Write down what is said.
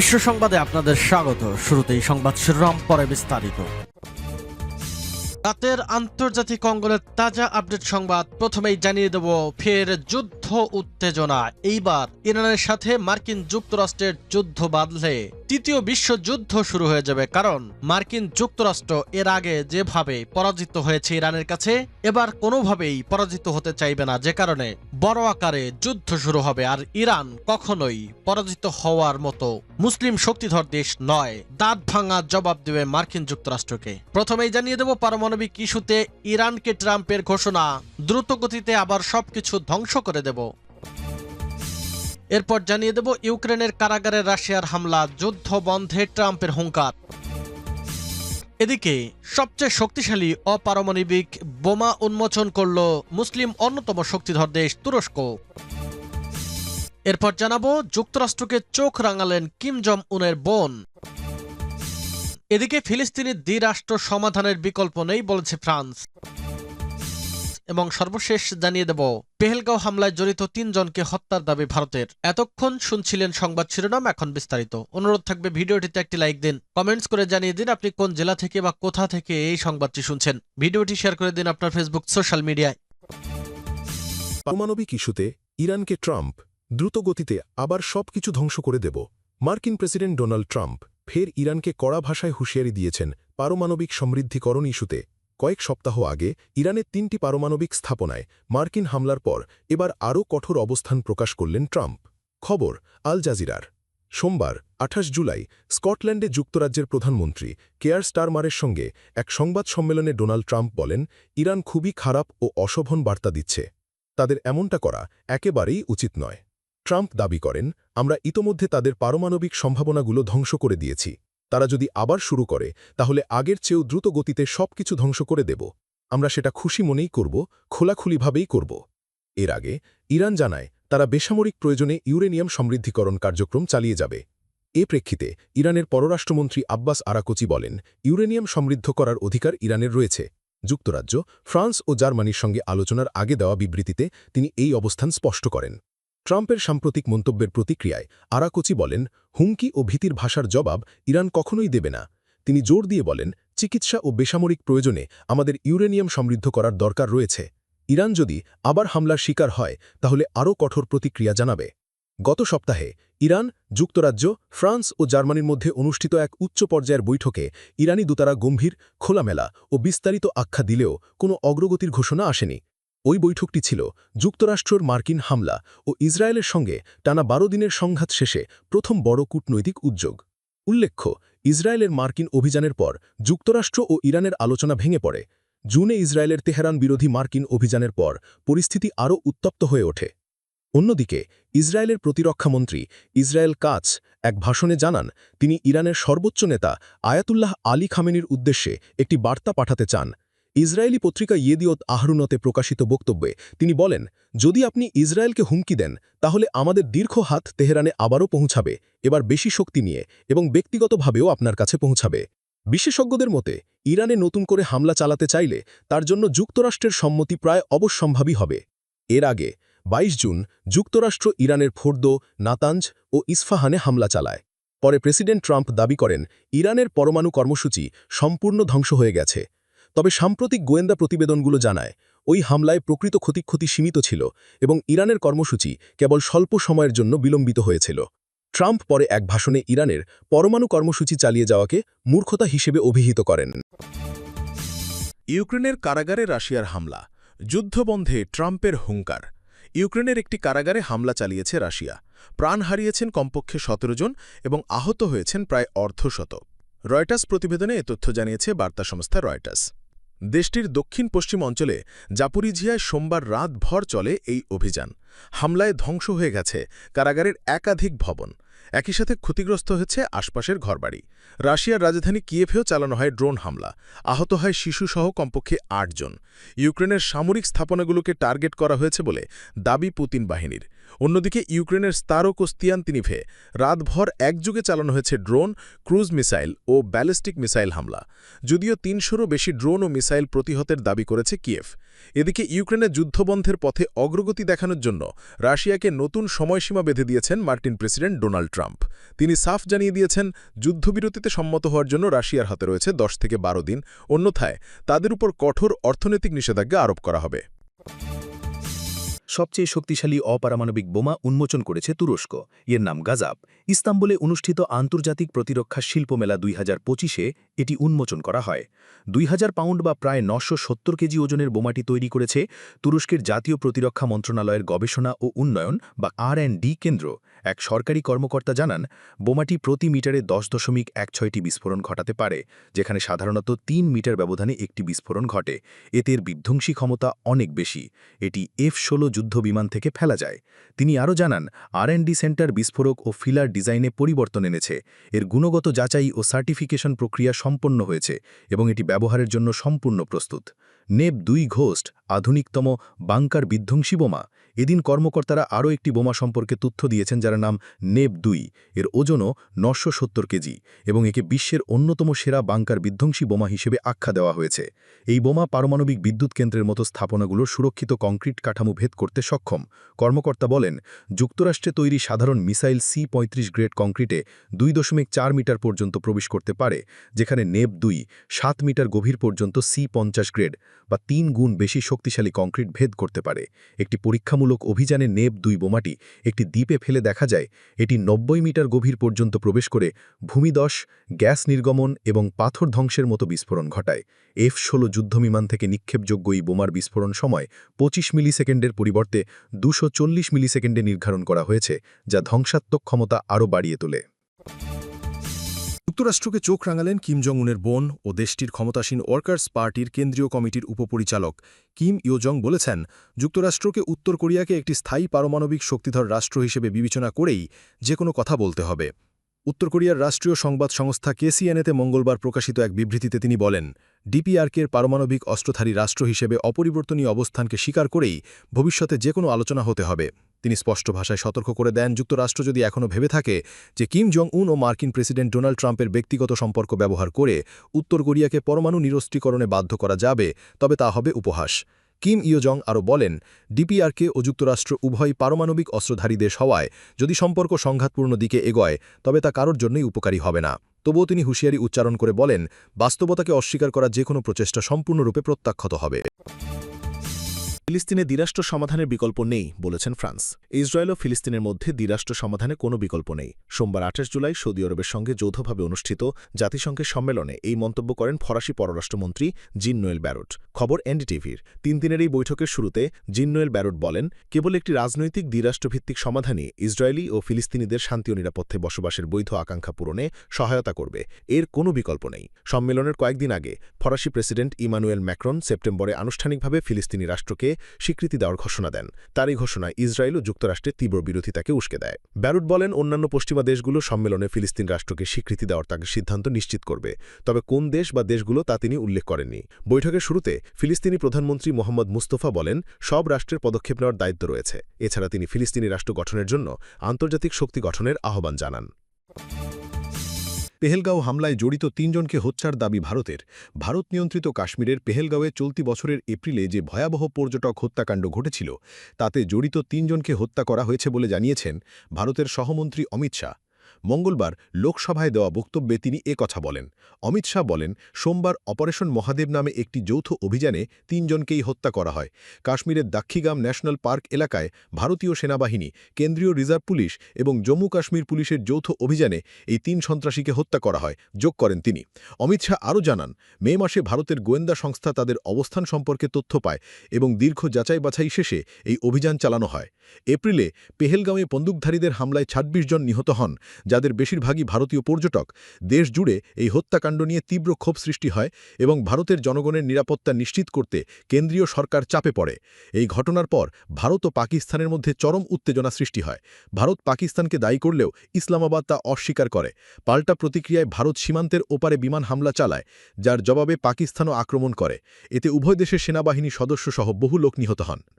বিশ্ব সংবাদে আপনাদের স্বাগত। শুরুতেই সংবাদ শিরোনাম, পরে বিস্তারিত। রাতের আন্তর্জাতিক অঙ্গনের তাজা আপডেট সংবাদ প্রথমেই জানিয়ে দেব, ফের যুদ্ধ উত্তেজনা। এইবার ইরানের সাথে মার্কিন যুক্তরাষ্ট্রের যুদ্ধ বাঁধলে তৃতীয় বিশ্বযুদ্ধ শুরু হয়ে যাবে কারণ মার্কিন যুক্তরাষ্ট্র এর আগে যেভাবে পরাজিত হয়েছে ইরানের কাছে, এবার কোনোভাবেই পরাজিত হতে চাইবে না যে কারণে বড় আকারে যুদ্ধ শুরু হবে আর ইরান কখনোই পরাজিত হওয়ার মতো মুসলিম শক্তিধর দেশ নয়। দাঁত ভাঙা জবাব দেবে মার্কিন যুক্তরাষ্ট্রকে। প্রথমেই জানিয়ে দেব পারমাণবিক ইস্যুতে ইরানকে ট্রাম্পের ঘোষণা। দ্রুত গতিতে আবার সবকিছু ধ্বংস করে দেব। এরপর জানিয়ে দেব ইউক্রেনের কারাগারে রাশিয়ার হামলা, যুদ্ধ বন্ধে ট্রাম্পের হুঙ্কার। এদিকে, সবচেয়ে শক্তিশালী অপারমাণবিক বোমা উন্মোচন করল মুসলিম অন্যতম শক্তিধর দেশ তুরস্ক। এরপর জানাব যুক্তরাষ্ট্রকে চোখ রাঙালেন কিম জম উনের বোন। এদিকে ফিলিস্তিনি দ্বিরাষ্ট্র সমাধানের বিকল্প নেই বলেছে ফ্রান্স। এবং সর্বশেষ জানিয়ে দেব, পেহেলগাঁও হামলায় জড়িত তিনজনকে হত্যার দাবি ভারতের। এতক্ষণ শুনছিলেন সংবাদ শিরোনাম, এখন বিস্তারিত। অনুরোধ থাকবে ভিডিওটিতে একটি লাইক দিন, কমেন্টস করে জানিয়ে দিন আপনি কোন জেলা থেকে বা কোথা থেকে এই সংবাদটি শুনছেন। ভিডিওটি শেয়ার করে দিন আপনার ফেসবুক, সোশ্যাল মিডিয়ায়। পারমাণবিক ইস্যুতে ইরানকে ট্রাম্প দ্রুত গতিতে আবার সবকিছু ধ্বংস করে দেব। মার্কিন প্রেসিডেন্ট ডোনাল্ড ট্রাম্প ফের ইরানকে কড়া ভাষায় হুঁশিয়ারি দিয়েছেন পারমাণবিক সমৃদ্ধিকরণ ইস্যুতে। কয়েক সপ্তাহ আগে ইরানের তিনটি পারমাণবিক স্থাপনায় মার্কিন হামলার পর এবার আরও কঠোর অবস্থান প্রকাশ করলেন ট্রাম্প। খবর, আল জাজিরার। সোমবার, আঠাশ জুলাই, স্কটল্যান্ডে যুক্তরাজ্যের প্রধানমন্ত্রী কেয়ার স্টারমারের সঙ্গে এক সংবাদ সম্মেলনে ডোনাল্ড ট্রাম্প বলেন, ইরান খুবই খারাপ ও অশোভন বার্তা দিচ্ছে। তাদের এমনটা করা একেবারেই উচিত নয়। ট্রাম্প দাবি করেন, আমরা ইতোমধ্যে তাদের পারমাণবিক সম্ভাবনাগুলো ধ্বংস করে দিয়েছি। তারা যদি আবার শুরু করে, তাহলে আগের চেয়েও দ্রুত গতিতে সবকিছু ধ্বংস করে দেব। আমরা সেটা খুশি মনেই করব, খোলাখুলিভাবেই করব। এর আগে, ইরান জানায় তারা বেসামরিক প্রয়োজনে ইউরেনিয়াম সমৃদ্ধিকরণ কার্যক্রম চালিয়ে যাবে। এ প্রেক্ষিতে, ইরানের পররাষ্ট্রমন্ত্রী আব্বাস আরাকোচি বলেন, ইউরেনিয়াম সমৃদ্ধ করার অধিকার ইরানের রয়েছে। যুক্তরাজ্য, ফ্রান্স ও জার্মানির সঙ্গে আলোচনার আগে দেওয়া বিবৃতিতে তিনি এই অবস্থান স্পষ্ট করেন। ট্রাম্পের সাম্প্রতিক মন্তব্যের প্রতিক্রিয়ায় আরাকোচি বলেন হুমকি ও ভীতির ভাষার জবাব ইরান কখনোই দেবে না। তিনি জোর দিয়ে বলেন, চিকিৎসা ও বেসামরিক প্রয়োজনে আমাদের ইউরেনিয়াম সমৃদ্ধ করার দরকার রয়েছে। ইরান যদি আবার হামলার শিকার হয়, তাহলে আরও কঠোর প্রতিক্রিয়া জানাবে। গত সপ্তাহে ইরান, যুক্তরাজ্য, ফ্রান্স ও জার্মানির মধ্যে অনুষ্ঠিত এক উচ্চ পর্যায়ের বৈঠকে ইরানি দূতারা গম্ভীর, খোলামেলা ও বিস্তারিত আখ্যা দিলেও কোনো অগ্রগতির ঘোষণা আসেনি। ওই বৈঠকটি ছিল যুক্তরাষ্ট্রর মার্কিন হামলা ও ইসরায়েলের সঙ্গে টানা বারো দিনের সংঘাত শেষে প্রথম বড় কূটনৈতিক উদ্যোগ। উল্লেখ্য, ইসরায়েলের মার্কিন অভিযানের পর যুক্তরাষ্ট্র ও ইরানের আলোচনা ভেঙে পড়ে। জুনে ইসরায়েলের তেহরান বিরোধী মার্কিন অভিযানের পর পরিস্থিতি আরও উত্তপ্ত হয়ে ওঠে। অন্যদিকে, ইসরায়েলের প্রতিরক্ষামন্ত্রী ইসরায়েল কাচ এক ভাষণে জানান, তিনি ইরানের সর্বোচ্চ নেতা আয়াতুল্লাহ আলী খামেনির উদ্দেশ্যে একটি বার্তা পাঠাতে চান ইসরায়েলি পত্রিকা ইয়েদিয়ত আহরুনতে প্রকাশিত বক্তব্যে তিনি বলেন, যদি আপনি ইসরায়েলকে হুমকি দেন, তাহলে আমাদের দীর্ঘ হাত তেহরানে আবারও পৌঁছাবে, এবার বেশি শক্তি নিয়ে এবং ব্যক্তিগতভাবেও আপনার কাছে পৌঁছাবে। বিশেষজ্ঞদের মতে, ইরানে নতুন করে হামলা চালাতে চাইলে তার জন্য যুক্তরাষ্ট্রের সম্মতি প্রায় অবশ্যম্ভাবী হবে। এর আগে ২২ জুন যুক্তরাষ্ট্র ইরানের ফোর্দ, নাতাঞ্জ ও ইস্ফাহানে হামলা চালায়। পরে প্রেসিডেন্ট ট্রাম্প দাবি করেন, ইরানের পরমাণু কর্মসূচি সম্পূর্ণ ধ্বংস হয়ে গেছে। তবে সাম্প্রতিক গোয়েন্দা প্রতিবেদনগুলো জানায়, ওই হামলায় প্রকৃত ক্ষতিক্ষতি সীমিত ছিল এবং ইরানের কর্মসূচি কেবল স্বল্প সময়ের জন্য বিলম্বিত হয়েছিল। ট্রাম্প পরে এক ভাষণে ইরানের পরমাণু কর্মসূচি চালিয়ে যাওয়াকে মূর্খতা হিসেবে অভিহিত করেন। ইউক্রেনের কারাগারে রাশিয়ার হামলা, যুদ্ধবন্ধে ট্রাম্পের হুঙ্কার। ইউক্রেনের একটি কারাগারে হামলা চালিয়েছে রাশিয়া। প্রাণ হারিয়েছেন কমপক্ষে সতেরো জন এবং আহত হয়েছেন প্রায় অর্ধশত রয়টার্স প্রতিবেদনে এ তথ্য জানিয়েছে বার্তা সংস্থা রয়টার্স। দেশটির দক্ষিণ পশ্চিম অঞ্চলে জাপুরিঝিয়ায় সোমবার রাত ভর চলে এই অভিযান। হামলায় ধ্বংস হয়ে গেছে কারাগারের একাধিক ভবন। একই সাথে ক্ষতিগ্রস্ত হয়েছে আশপাশের ঘরবাড়ি। রাশিয়ার রাজধানী কিয়েফেও চালানো হয় ড্রোন হামলা। আহত হয় শিশুসহ কমপক্ষে আটজন। ইউক্রেনের সামরিক স্থাপনাগুলোকে টার্গেট করা হয়েছে বলে দাবি পুতিন বাহিনীর। অন্যদিকে ইউক্রেনের স্তারো কোস্তিয়ান্তিনিভে রাতভর একযুগে চালানো হয়েছে ড্রোন, ক্রুজ মিসাইল ও ব্যালিস্টিক মিসাইল হামলা। যদিও তিনশোরও বেশি ড্রোন ও মিসাইল প্রতিহতের দাবি করেছে কিয়েভ। এদিকে ইউক্রেনের যুদ্ধবন্ধের পথে অগ্রগতি দেখানোর জন্য রাশিয়াকে নতুন সময়সীমা বেঁধে দিয়েছেন মার্কিন প্রেসিডেন্ট ডোনাল্ড ট্রাম্প। তিনি সাফ জানিয়ে দিয়েছেন, যুদ্ধবিরতিতে সম্মত হওয়ার জন্য রাশিয়ার হাতে রয়েছে দশ থেকে বারো দিন। অন্যথায় তাদের উপর কঠোর অর্থনৈতিক নিষেধাজ্ঞা আরোপ করা হবে। সবচেয়ে শক্তিশালী অপারমাণবিক বোমা উন্মোচন করেছে তুরস্ক। এর নাম গাজাব। ইস্তাম্বুলে অনুষ্ঠিত আন্তর্জাতিক প্রতিরক্ষা শিল্পমেলা দুই হাজার পঁচিশে এটি উন্মোচন করা হয়। দুই হাজার পাউন্ড বা প্রায় নশো সত্তর কেজি ওজনের বোমাটি তৈরি করেছে তুরস্কের জাতীয় প্রতিরক্ষা মন্ত্রণালয়ের গবেষণা ও উন্নয়ন বা আর ডি কেন্দ্র। এক সরকারি কর্মকর্তা জানান, বোমাটি প্রতি মিটারে দশ দশমিক এক ছয়টি বিস্ফোরণ ঘটাতে পারে, যেখানে সাধারণত তিন মিটার ব্যবধানে একটি বিস্ফোরণ ঘটে। এতে বিধ্বংসী ক্ষমতা অনেক বেশি। এটি এফ ষোলো যুদ্ধ বিমান থেকে ফেলা যায়। তিনি আরও জানান আর সেন্টার বিস্ফোরক ও ফিলার ডিজাইনে পরিবর্তন এনেছে। এর গুণগত যাচাই ও সার্টিফিকেশন প্রক্রিয়া সম্পন্ন হয়েছে এবং এটি ব্যবহারের জন্য সম্পূর্ণ প্রস্তুত। নেব দুই ঘোস্ট আধুনিকতম বাংকার বিধ্বংসী বোমা। এদিন কর্মকর্তারা আরও একটি বোমা সম্পর্কে তথ্য দিয়েছেন, যার নাম নেব দুই। এর ওজনও নশো সত্তর কেজি এবং একে বিশ্বের অন্যতম সেরা বাংকার বিধ্বংসী বোমা হিসেবে আখ্যা দেওয়া হয়েছে। এই বোমা পারমাণবিক বিদ্যুৎ কেন্দ্রের মতো স্থাপনাগুলোর সুরক্ষিত কংক্রিট কাঠামো ভেদ করতে সক্ষম। কর্মকর্তা বলেন, যুক্তরাষ্ট্রে তৈরি সাধারণ মিসাইল সি পঁয়ত্রিশ গ্রেড কংক্রিটে দুই দশমিক চার মিটার পর্যন্ত প্রবেশ করতে পারে, যেখানে নেব দুই সাত মিটার গভীর পর্যন্ত সি পঞ্চাশ গ্রেড বা তিন গুণ বেশি শক্তিশালী কংক্রিট ভেদ করতে পারে। একটি পরীক্ষামূলক অভিযানে নেব দুই বোমাটি একটি দ্বীপে ফেলে দেখা যায়। এটি নব্বই মিটার গভীর পর্যন্ত প্রবেশ করে ভূমিদশ, গ্যাস নির্গমন এবং পাথর ধ্বংসের মতো বিস্ফোরণ ঘটায়। এফ ষোলো যুদ্ধবিমান থেকে নিক্ষেপযোগ্য এই বোমার বিস্ফোরণ সময় পঁচিশ মিলিসেকেন্ডের পরিবর্তে দুশো মিলিসেকেন্ডে নির্ধারণ করা হয়েছে, যা ধ্বংসাত্মক ক্ষমতা আরও বাড়িয়ে তোলে। যুক্তরাষ্ট্রকে চোখ রাঙালেন কিম জং উনের বোন ও দেশটির ক্ষমতাসীন ওয়ার্কার্স পার্টির কেন্দ্রীয় কমিটির উপপরিচালক। কিম ইয়োজং বলেছেন, যুক্তরাষ্ট্রকে উত্তর কোরিয়াকে একটি স্থায়ী পারমাণবিক শক্তিধর রাষ্ট্র হিসেবে বিবেচনা করেই যে কোনো কথা বলতে হবে। উত্তর কোরিয়ার রাষ্ট্রীয় সংবাদ সংস্থা কেসিএনএতে মঙ্গলবার প্রকাশিত এক বিবৃতিতে তিনি বলেন, ডিপিআরকের পারমাণবিক অস্ত্রধারী রাষ্ট্র হিসেবে অপরিবর্তনীয় অবস্থানকে স্বীকার করেই ভবিষ্যতে যে কোনো আলোচনা হতে হবে। তিনি স্পষ্ট ভাষায় সতর্ক করে দেন, যুক্তরাষ্ট্র যদি এখনও ভেবে থাকে যে কিম জং উন ও মার্কিন প্রেসিডেন্ট ডোনাল্ড ট্রাম্পের ব্যক্তিগত সম্পর্ক ব্যবহার করে উত্তর কোরিয়াকে পরমাণু নিরস্ত্রীকরণে বাধ্য করা যাবে, তবে তা হবে উপহাস। কিম ইয়োজং আরও বলেন, ডিপিআরকে ও যুক্তরাষ্ট্র উভয় পারমাণবিক অস্ত্রধারী দেশ হওয়ায় যদি সম্পর্ক সংঘাতপূর্ণ দিকে এগোয়, তবে তা কারোর জন্যই উপকারী হবে না। তবুও তিনি হুঁশিয়ারি উচ্চারণ করে বলেন, বাস্তবতাকে অস্বীকার করা যে কোনো প্রচেষ্টা সম্পূর্ণরূপে প্রত্যাখ্যাত হবে। ফিলিস্তিনে দ্বিরাষ্ট্র সমাধানের বিকল্প নেই, বলেছেন ফ্রান্স। ইসরায়েল ও ফিলিস্তিনের মধ্যে দ্বিরাষ্ট্র সমাধানে কোনো বিকল্প নেই। সোমবার আঠাশ জুলাই সৌদি আরবের সঙ্গে যৌথভাবে অনুষ্ঠিত জাতিসংঘের সম্মেলনে এই মন্তব্য করেন ফরাসি পররাষ্ট্রমন্ত্রী জিন নোয়েল ব্যারোট। খবর এনডিটিভির। তিন দিনের এই বৈঠকের শুরুতে জিন নোয়েল ব্যারোট বলেন, কেবল একটি রাজনৈতিক দ্বিরাষ্ট্রভিত্তিক সমাধানই ইসরায়েলি ও ফিলিস্তিনিদের শান্তি ও নিরাপত্তে বসবাসের বৈধ আকাঙ্ক্ষা পূরণে সহায়তা করবে। এর কোনো বিকল্প নেই। সম্মেলনের কয়েকদিন আগে ফরাসি প্রেসিডেন্ট ইমানুয়েল ম্যাক্রন সেপ্টেম্বরে আনুষ্ঠানিকভাবে ফিলিস্তিনি রাষ্ট্রকে স্বীকৃতি দেওয়ার ঘোষণা দেন। তার এই ঘোষণায় ইসরায়েল ও যুক্তরাষ্ট্রের তীব্র বিরোধিতাকে উস্কে দেয়। ব্যারুট বলেন, অন্যান্য পশ্চিমা দেশগুলো সম্মেলনে ফিলিস্তিন রাষ্ট্রকে স্বীকৃতি দেওয়ার তাকে সিদ্ধান্ত নিশ্চিত করবে। তবে কোন দেশ বা দেশগুলো তা তিনি উল্লেখ করেননি। বৈঠকের শুরুতে ফিলিস্তিনি প্রধানমন্ত্রী মোহাম্মদ মুস্তফা বলেন, সব রাষ্ট্রের পদক্ষেপ নেওয়ার দায়িত্ব রয়েছে। এছাড়া তিনি ফিলিস্তিনি রাষ্ট্র গঠনের জন্য আন্তর্জাতিক শক্তি গঠনের আহ্বান জানান। পেহেলগাঁও হামলায় জড়িত তিনজনকে হত্যার দাবি ভারতের। ভারত নিয়ন্ত্রিত কাশ্মীরের পেহেলগাঁওয়ে চলতি বছরের এপ্রিলে যে ভয়াবহ পর্যটক হত্যাকাণ্ড ঘটেছিল, তাতে জড়িত তিনজনকে হত্যা করা হয়েছে বলে জানিয়েছেন ভারতের সহমন্ত্রী অমিত শাহ। মঙ্গলবার লোকসভায় দেওয়া বক্তব্যে তিনি কথা বলেন। অমিত শাহ বলেন, সোমবার অপারেশন মহাদেব নামে একটি যৌথ অভিযানে তিনজনকেই হত্যা করা হয়। কাশ্মীরের দাক্ষিগাম ন্যাশনাল পার্ক এলাকায় ভারতীয় সেনাবাহিনী, কেন্দ্রীয় রিজার্ভ পুলিশ এবং জম্মু কাশ্মীর পুলিশের যৌথ অভিযানে এই তিন সন্ত্রাসীকে হত্যা করা হয়, যোগ করেন তিনি। অমিত শাহ আরও জানান, মে মাসে ভারতের গোয়েন্দা সংস্থা তাদের অবস্থান সম্পর্কে তথ্য পায় এবং দীর্ঘ যাচাই বাছাই শেষে এই অভিযান চালানো হয়। এপ্রিলে পেহেলগাঁওয়ে বন্দুকধারীদের হামলায় ২৬ জন নিহত হন। যাদের বেশিরভাগই ভারতীয় পর্যটক, দেশ জুড়ে এই হত্যাকাণ্ড নিয়ে তীব্র ক্ষোভ সৃষ্টি হয় এবং ভারতের জনগণের নিরাপত্তা নিশ্চিত করতে কেন্দ্রীয় সরকার চাপে পড়ে। এই ঘটনার পর ভারত ও পাকিস্তানের মধ্যে চরম উত্তেজনা সৃষ্টি হয়। ভারত পাকিস্তানকে দায়ী করলেও ইসলামাবাদ তা অস্বীকার করে। পাল্টা প্রতিক্রিয়ায় ভারত সীমান্তের ওপারে বিমান হামলা চালায়, যার জবাবে পাকিস্তানও আক্রমণ করে। এতে উভয় দেশের সেনাবাহিনী সদস্যসহ বহু লোক নিহত হন।